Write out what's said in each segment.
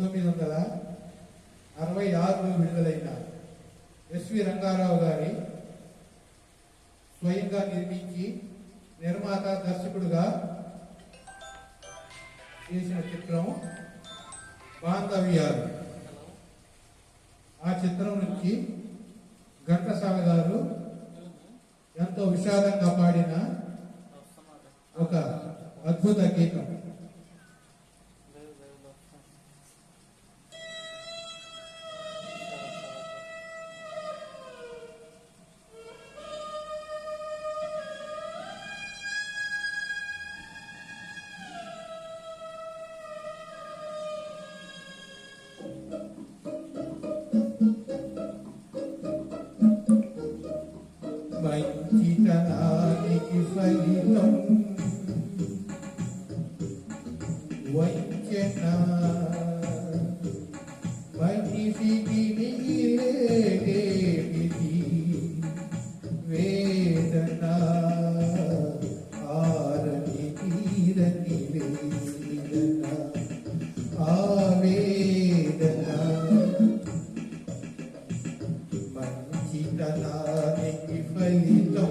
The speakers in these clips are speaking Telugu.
పంతొమ్మిది వందల అరవై ఆరులో విడుదలైన ఎస్వి రంగారావు గారి స్వయంగా నిర్మించి నిర్మాత దర్శకుడుగా చేసిన చిత్రం బాంధవ్యాలు. ఆ చిత్రం నుంచి ఘంటసాల గారు ఎంతో విషాదంగా పాడిన ఒక అద్భుత గీతం మంచితనానికి ఫలితం వంచన మనిషికి మిగిలేది వేదన ఆరని తీరని వేదన ఆవేదన మంచితనానికి ఫలితం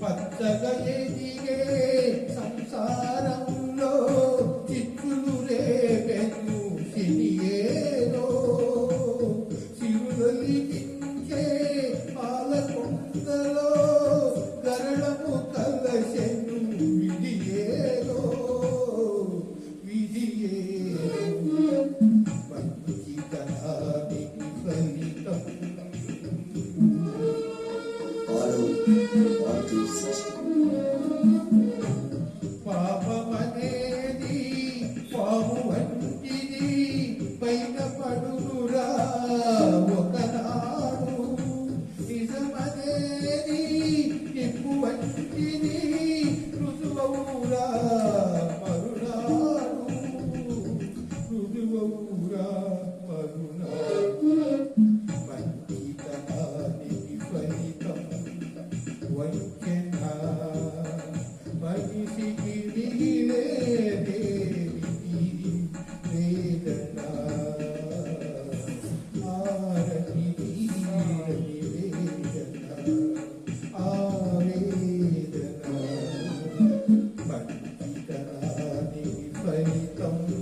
பத்தகையே công